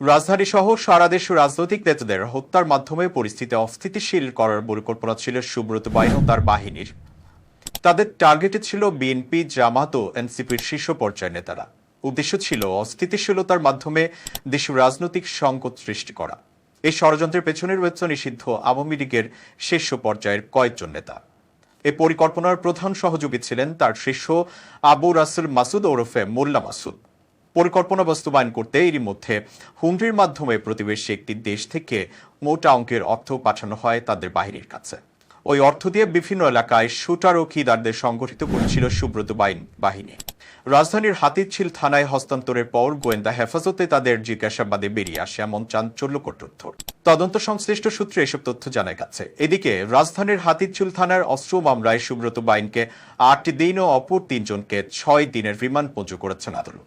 রাজধানী সহ সারা দেশ রাজনৈতিক নেতাদের হত্যার মাধ্যমে পরিস্থিতি অস্থিতিশীল করার পরিকল্পনা ছিল সুব্রত বাইন ও তার বাহিনীর। তাদের টার্গেটে ছিল বিএনপি, জামাত ও এনসিপির শীর্ষ পর্যায়ের নেতারা। উদ্দেশ্য ছিল অস্থিতিশীলতার মাধ্যমে দেশের রাজনৈতিক সংকট সৃষ্টি করা। এই ষড়যন্ত্রের পেছনে রয়েছে নিষিদ্ধ আওয়ামী লীগের শীর্ষ পর্যায়ের কয়েকজন নেতা। এ পরিকল্পনার প্রধান সহযোগী ছিলেন তার শীর্ষ আবু রাসুল মাসুদ ওরফে মোল্লা মাসুদ। পরিকল্পনা বাস্তবায়ন করতে এরই মধ্যে হুন্ডির মাধ্যমে প্রতিবেশী একটি দেশ থেকে মোটা অঙ্কের অর্থ পাঠানো হয় তাদের বাহিনীর কাছে। ওই অর্থ দিয়ে বিভিন্ন এলাকায় শুটার ও খিদারদের সংগঠিত করেছিল সুব্রত বাহিনী। রাজধানীর হাতিরঝিল থানায় হস্তান্তরের পর গোয়েন্দা হেফাজতে তাদের জিজ্ঞাসাবাদে বেরিয়ে আসে এমন চাঞ্চল্যকর তথ্য। তদন্ত সংশ্লিষ্ট সূত্রে এসব তথ্য জানা গেছে। এদিকে রাজধানীর হাতিরঝিল থানার অস্ত্র মামলায় সুব্রত বাইনকে আট দিন ও অপর তিনজনকে ছয় দিনের রিমান্ড মঞ্জুর করেছেন আদালত।